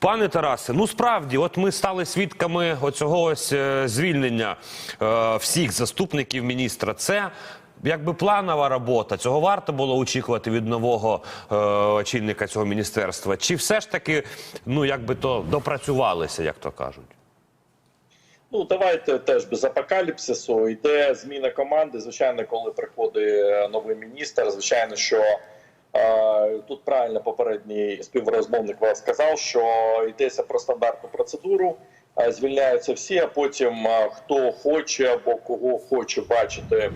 Пане Тарасе, ну справді, от ми стали свідками оцього ось е, звільнення е, всіх заступників міністра. Це якби планова робота. Цього варто було очікувати від нового е, очільника цього міністерства. Чи все ж таки, ну якби то допрацювалися, як то кажуть? Ну, давайте теж без апокаліпсису. Йде зміна команди. Звичайно, коли приходить новий міністр, звичайно, що е, тут правильно попередній співрозмовник вас сказав, що йдеться про стандартну процедуру. е, Звільняються всі, а потім е, хто хоче або кого хоче бачити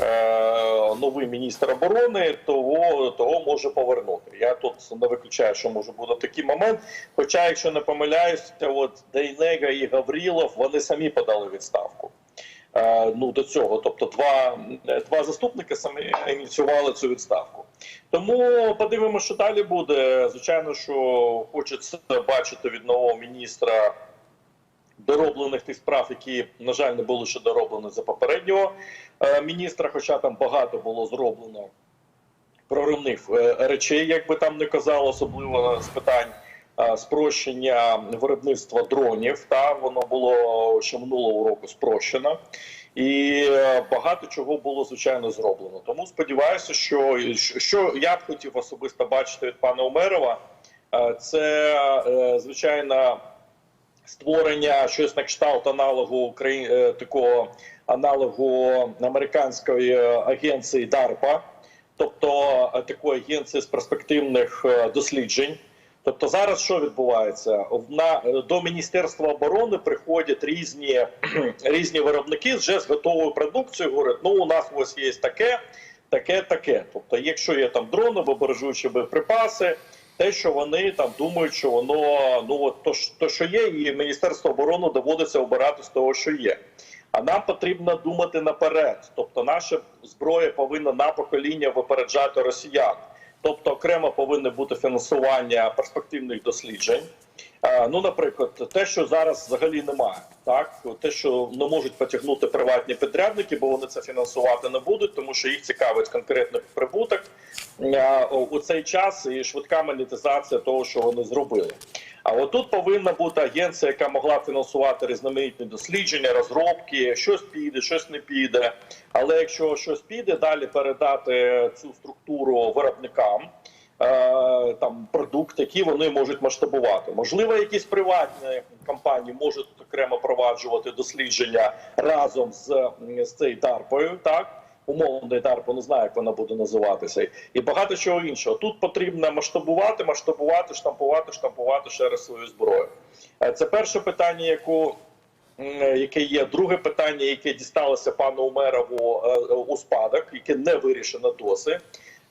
е, новий міністр оборони, того того може повернути. Я тут не виключаю, що може бути такий момент. Хоча, якщо не помиляюся, от Дейнега і Гаврілов вони самі подали відставку. Ну до цього, тобто, два, два заступники самі ініціювали цю відставку. Тому подивимося, що далі буде. Звичайно, що хочеться бачити від нового міністра дороблених тих справ, які на жаль не були ще дороблені за попереднього е, міністра, хоча там багато було зроблено проривних е, речей, як би там не казали, особливо з питань спрощення виробництва дронів. Та воно було ще минулого року спрощено. І е, багато чого було звичайно зроблено. Тому сподіваюся, що що я б хотів особисто бачити від пана Умерова, е, це е, звичайно створення щось на кшталт аналогу Украї... е, такого аналогу американської агенції DARPA, тобто е, такої агенції з перспективних е, досліджень. Тобто зараз що відбувається? На до міністерства оборони приходять різні різні виробники вже з готовою продукцією. Говорять, ну у нас ось є таке, таке, таке. Тобто, якщо є там дрони, вибережучі боєприпаси, те, що вони там думають, що воно ну от то, то, що є, і міністерство оборони доводиться обирати з того, що є. А нам потрібно думати наперед. Тобто, наша зброя повинна на покоління випереджати росіян. Тобто окремо повинне бути фінансування перспективних досліджень. Е, Ну, наприклад, те, що зараз взагалі немає, так те, що не можуть потягнути приватні підрядники, бо вони це фінансувати не будуть, тому що їх цікавить конкретний прибуток е, у цей час і швидка монетизація того, що вони зробили. А отут повинна бути агенція, яка могла фінансувати різноманітні дослідження, розробки, щось піде, щось не піде. Але якщо щось піде, далі передати цю структуру виробникам. е, Там продукт, які вони можуть масштабувати. Можливо, якісь приватні компанії можуть окремо проваджувати дослідження разом з, з цією дарпою, так умовний дарпо, не знаю, як вона буде називатися, і багато чого іншого. Тут потрібно масштабувати, масштабувати, штампувати, штампувати ще раз свою зброю. Е, Це перше питання, яку яке є друге питання, яке дісталося пану Умерову е, у спадок, яке не вирішено досі.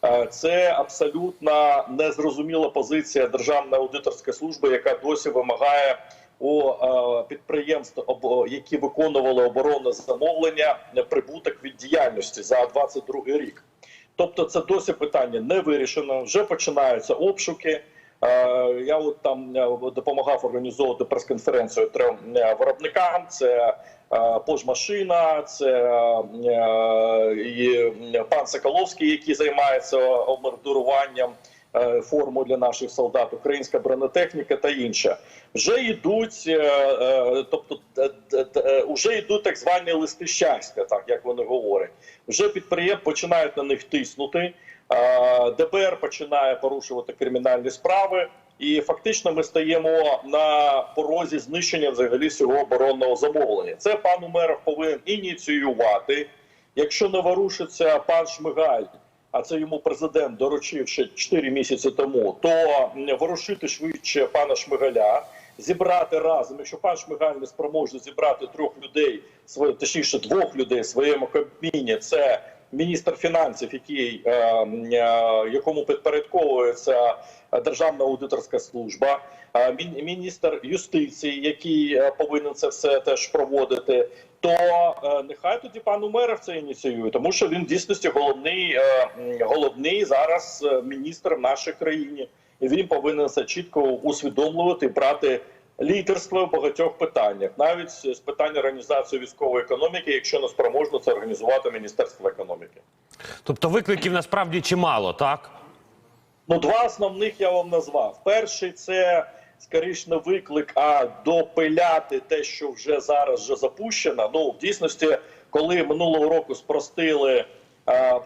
Е, Це абсолютно незрозуміла позиція Державної аудиторської служби, яка досі вимагає у е, підприємств, які виконували оборонне замовлення, е, прибуток від діяльності за 22 рік. Тобто, це досі питання не вирішено. Вже починаються обшуки. Е, Я от там допомагав організовувати прес-конференцію трьом виробникам. Це пожмашина, це і пан Соколовський, який займається обмордуруванням форму для наших солдат, українська бронетехніка та інше. Вже йдуть, е, е, тобто е, вже йдуть так звані листи щастя, так як вони говорять. Вже підприємства починають на них тиснути. Е, ДБР починає порушувати кримінальні справи, і фактично ми стаємо на порозі знищення взагалі всього оборонного замовлення. Це пан Умеров повинен ініціювати. Якщо не ворушиться пан Шмигаль, а це йому президент доручив ще 4 місяці тому, то ворушити швидше пана Шмигаля, зібрати разом. Якщо пан Шмигаль не спроможний зібрати трьох людей, точніше двох людей в своєму кабміні, це міністр фінансів, який е, е, якому підпорядковується Державна аудиторська служба, е, міністр юстиції, який повинен це все теж проводити. То нехай тоді пан Умеров це ініціює, тому що він в дійсності головний, головний зараз міністр в нашій країні, і він повинен це чітко усвідомлювати, брати лідерство в багатьох питаннях, навіть з питань організації військової економіки, якщо не спроможно це організувати Міністерство економіки. Тобто викликів насправді чимало, так? Ну, два основних я вам назвав. Перший це скоріш не виклик, а допиляти те, що вже зараз вже запущено. Ну в дійсності, коли минулого року спростили.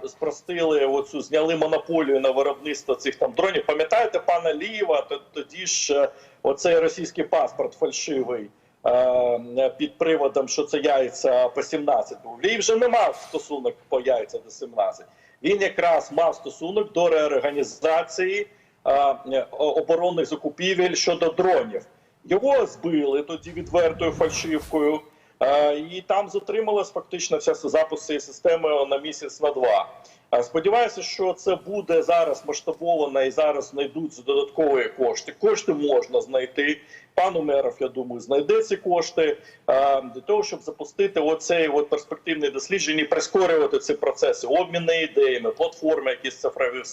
Спростили оцю, зняли монополію на виробництво цих там дронів. Пам'ятаєте пана Лієва? То- Тоді ж е, оцей російський паспорт фальшивий е, під приводом, що це яйця по 17 був. Лій вже не мав стосунок по яйця до 17. Він якраз мав стосунок до реорганізації е, оборонних закупівель щодо дронів. Його збили тоді відвертою фальшивкою, е, і там затрималась фактично вся запуск цієї системи на місяць на два. Е, Сподіваюся, що це буде зараз масштабовано і зараз знайдуться додаткові кошти. Кошти можна знайти. Пан Умеров, я думаю, знайде ці кошти е, для того, щоб запустити оцей от перспективне дослідження, і прискорювати ці процеси, обміни ідеями, платформи, якісь цифрові,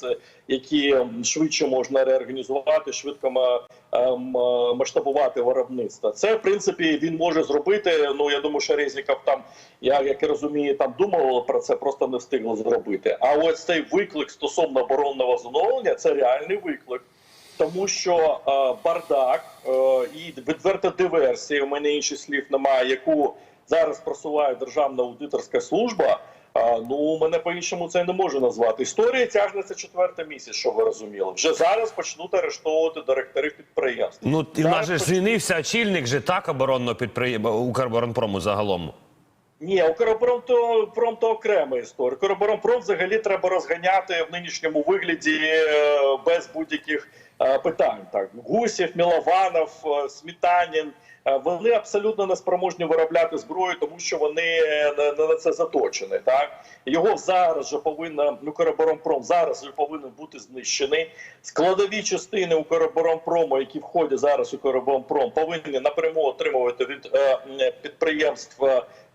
які швидше можна реорганізувати, швидко е, масштабувати виробництво. Це в принципі він може зробити. Ну я думаю, що Резніков там, я як і розумію, там думав про це, просто не встигли зробити. А ось цей виклик стосовно оборонного зоновлення це реальний виклик. Тому що е, бардак е, і відверта диверсія, у мене інших слів немає, яку зараз просуває Державна аудиторська служба. е, ну мене по-іншому це не можу назвати. Історія тягнеться четвертий місяць, що ви розуміли. Вже зараз почнуть арештовувати директорів підприємств. Ну і Зараз же ж почнуть- звільнився очільник же так оборонного підприємства Укроборонпрому загалом. Ні, Укроборонпром то, пром то окрема історія. Укроборонпром взагалі треба розганяти в нинішньому вигляді е, без будь-яких е, питань. Так, Гусів, Мілованов, е, Смітанін. Вони абсолютно не спроможні виробляти зброю, тому що вони не, на це заточені. Так його зараз же повинна Укроборонпром зараз же повинен бути знищений. Складові частини Укроборонпрому, які входять зараз у Укроборонпром, повинні напряму отримувати від підприємств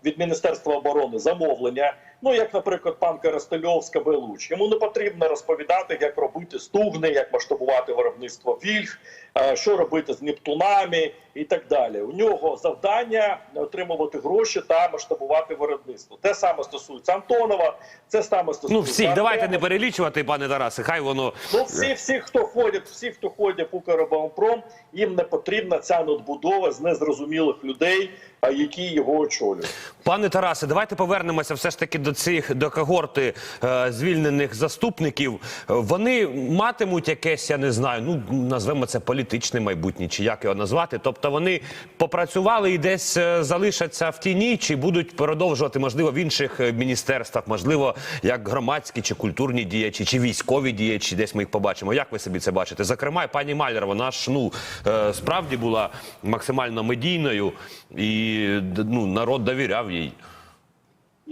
від Міністерства оборони замовлення. Ну як, наприклад, пан Коростельов з Кабелуч. Йому не потрібно розповідати, як робити стугни, як масштабувати виробництво вільг, е, що робити з Нептунами і так далі. У нього завдання отримувати гроші та масштабувати виробництво. Те саме стосується Антонова, це саме стосується Ну всіх, давайте не перелічувати, пане Тарасе. Хай воно Ну, всі, всі, хто ходять, всі, хто ходять в Укроборонпром, їм не потрібна ця надбудова з незрозумілих людей, які його очолюють. Пане Тарасе, давайте повернемося все ж таки до цих до когорти е, звільнених заступників. Вони матимуть якесь, я не знаю, ну назвемо це політичне майбутнє, чи як його назвати. Тобто вони попрацювали і десь е, залишаться в тіні, чи будуть продовжувати можливо в інших е, міністерствах, можливо, як громадські чи культурні діячі, чи військові діячі, десь ми їх побачимо. Як ви собі це бачите? Зокрема, пані Малєр, вона ж ну е, справді була максимально медійною і ну народ довіряв їй.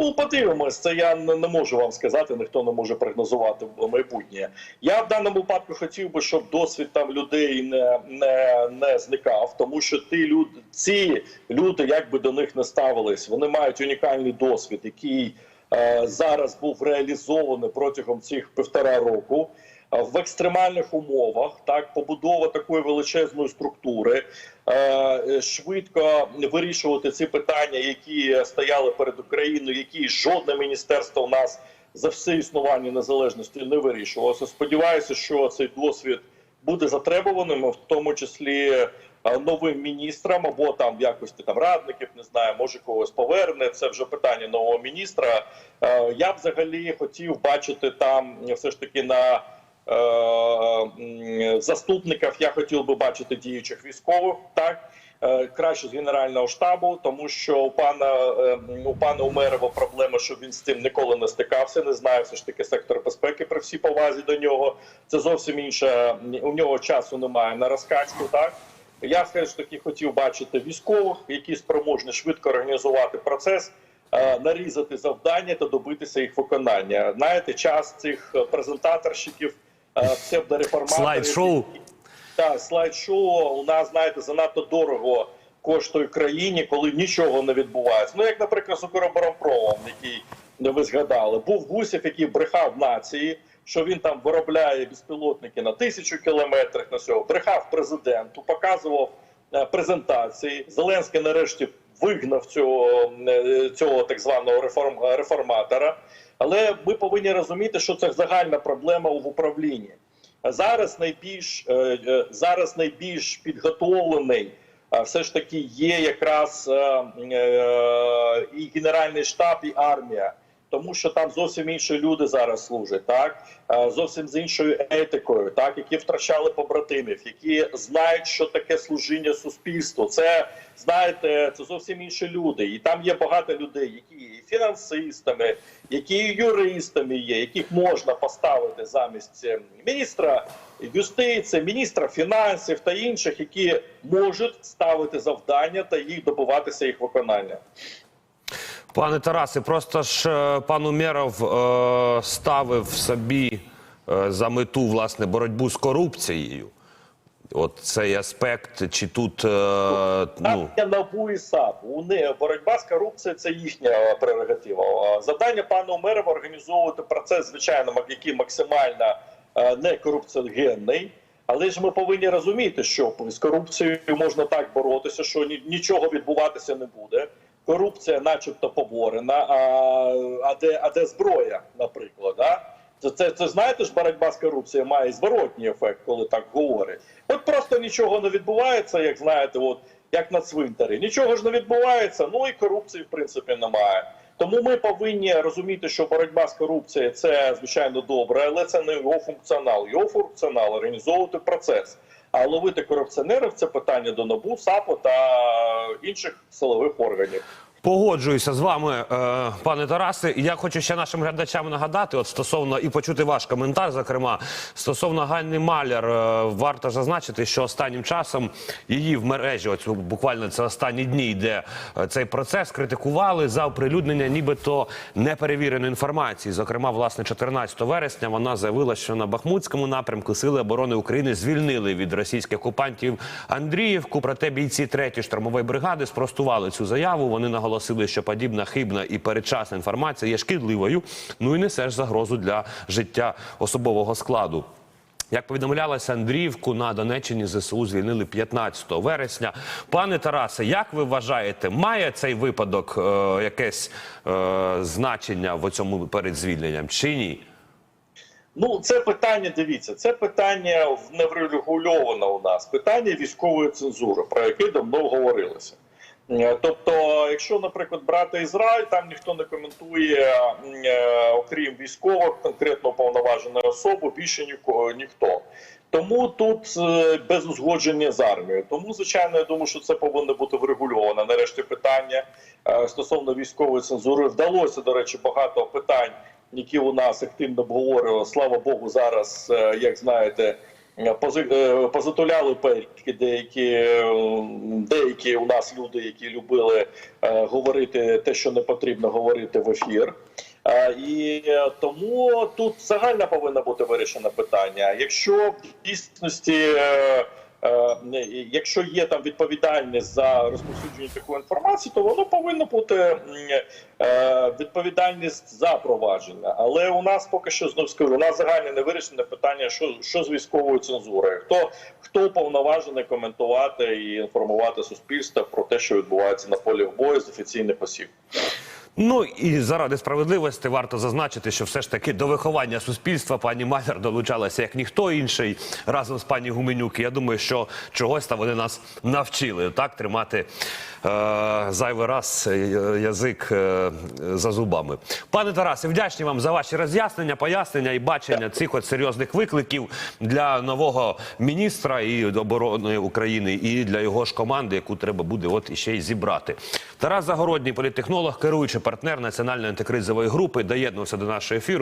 Ну, подивимось, це я не, можу вам сказати, ніхто не може прогнозувати майбутнє. Я в даному випадку хотів би, щоб досвід там людей не, не, не зникав, тому що ті люди, ці люди, як би до них не ставились, вони мають унікальний досвід, який зараз був реалізований протягом цих півтора року. Е, В екстремальних умовах так побудова такої величезної структури, е, швидко вирішувати ці питання, які стояли перед Україною, які жодне міністерство у нас за все існування незалежності не вирішувалося. Сподіваюся, що цей досвід буде затребуваним, в тому числі е, новим міністрам або там в якості там радників, не знаю, може когось поверне. Це вже питання нового міністра. Е, Я б взагалі хотів бачити там все ж таки на е, м, заступників. Я хотів би бачити діючих військових так. е, Краще з генерального штабу, тому що у пана е, у пана Умерова проблема, що він з цим ніколи не стикався. Не знаю, все ж таки сектор безпеки при всій повазі до нього. Це зовсім інше. У нього часу немає на розкачку. Так я все ж таки хотів бачити військових, які спроможні швидко організувати процес, е, нарізати завдання та добитися їх виконання. Знаєте, час цих е, презентаторщиків, е, псевдореформаторів, Слайд-шоу. так, слайд-шоу у нас, знаєте, занадто дорого коштує країні, коли нічого не відбувається. Ну, як, наприклад, з Укроборонпромом, який ви згадали, був Гусєв, який брехав нації, що він там виробляє безпілотники на тисячу кілометрів на всього, брехав президенту, показував е, презентації. Зеленський нарешті вигнав цього, е, цього так званого реформ, реформатора. Але ми повинні розуміти, що це загальна проблема в управлінні. Зараз найбільш е, е, зараз найбільш підготовлений е, все ж таки є якраз е, е, і генеральний штаб, і армія. Тому що там зовсім інші люди зараз служать, так Е, зовсім з іншою етикою, так які втрачали побратимів, які знають, що таке служіння суспільству. Це знаєте, це зовсім інші люди, і там є багато людей, які і фінансистами, які і юристами є, яких можна поставити замість е, міністра юстиції, міністра фінансів та інших, які можуть ставити завдання та їх добиватися їх виконання. Пане Тарасе, просто ж е, пан Умєров е, ставив собі е, за мету власне боротьбу з корупцією. От цей аспект, чи тут е, ну НАБУ і САП. Боротьба з корупцією це їхня прерогатива. Завдання пана Умерова організовувати процес, звичайно, який максимально е, не корупціогенний. Але ж ми повинні розуміти, що з корупцією можна так боротися, що нічого відбуватися не буде. Корупція, начебто, поборена. А, а, де, а де зброя, наприклад? Да? Це, це, це знаєте ж, боротьба з корупцією має зворотній ефект, коли так говорять. От просто нічого не відбувається, як знаєте, от як на цвинтарі. Нічого ж не відбувається, ну і корупції в принципі немає. Тому ми повинні розуміти, що боротьба з корупцією це звичайно добре, але це не його функціонал. Його функціонал організовувати процес. А ловити корупціонерів це питання до НАБУ, САПу та інших силових органів. Погоджуюся з вами, е, пане Тарасе. Я хочу ще нашим глядачам нагадати, от стосовно і почути ваш коментар, зокрема стосовно Ганни Маляр, е, варто зазначити, що останнім часом її в мережі, от буквально це останні дні, йде е, цей процес, критикували за оприлюднення, нібито неперевіреної інформації. Зокрема, власне, 14 вересня вона заявила, що на Бахмутському напрямку Сили оборони України звільнили від російських окупантів Андріївку. Проте бійці 3-ї штурмової бригади спростували цю заяву. Вони наголосили, що подібна хибна і передчасна інформація є шкідливою, ну і несе ж загрозу для життя особового складу. Як повідомлялося, Андріївку на Донеччині ЗСУ звільнили 15 вересня. Пане Тарасе, як ви вважаєте, має цей випадок е, якесь е, значення в цьому перед звільненням чи ні? Ну, це питання, дивіться, це питання не врегульовано у нас. Питання військової цензури, про яке давно говорилося. Е, Тобто, якщо, наприклад, брати Ізраїль, там ніхто не коментує, е, окрім військових, конкретно повноваженої особи, більше ніко- ніхто. Тому тут е, без узгодження з армією. Тому, звичайно, я думаю, що це повинно бути врегульовано. Нарешті питання стосовно військової цензури вдалося, до речі, багато питань, які у нас активно обговорювали. Слава Богу, зараз, як знаєте, е, пози- е, пельки деякі, деякі у нас люди, які любили е, говорити те, що не потрібно говорити в ефір. І тому тут загально повинно бути вирішено питання. Якщо в дійсності, якщо є там відповідальність за розповсюдження такої інформації, то воно повинно бути е, відповідальність за провадження. Але у нас поки що знов скажу, у нас загально не вирішене питання, що, що з військовою цензурою. Хто хто уповноважений коментувати і інформувати суспільство про те, що відбувається на полі бою з офіційних осіб. Ну і заради справедливості варто зазначити, що все ж таки до виховання суспільства пані Маляр долучалася як ніхто інший разом з пані Гуменюк. Я думаю, що чогось там вони нас навчили так тримати е, зайвий раз е, язик е, за зубами. Пане Тарасе, вдячні вам за ваші роз'яснення, пояснення і бачення цих от серйозних викликів для нового міністра і оборони України, і для його ж команди, яку треба буде от іще й зібрати. Тарас Загородній, політтехнолог, керуючий партнер національної антикризової групи, доєднувся до нашого ефіру.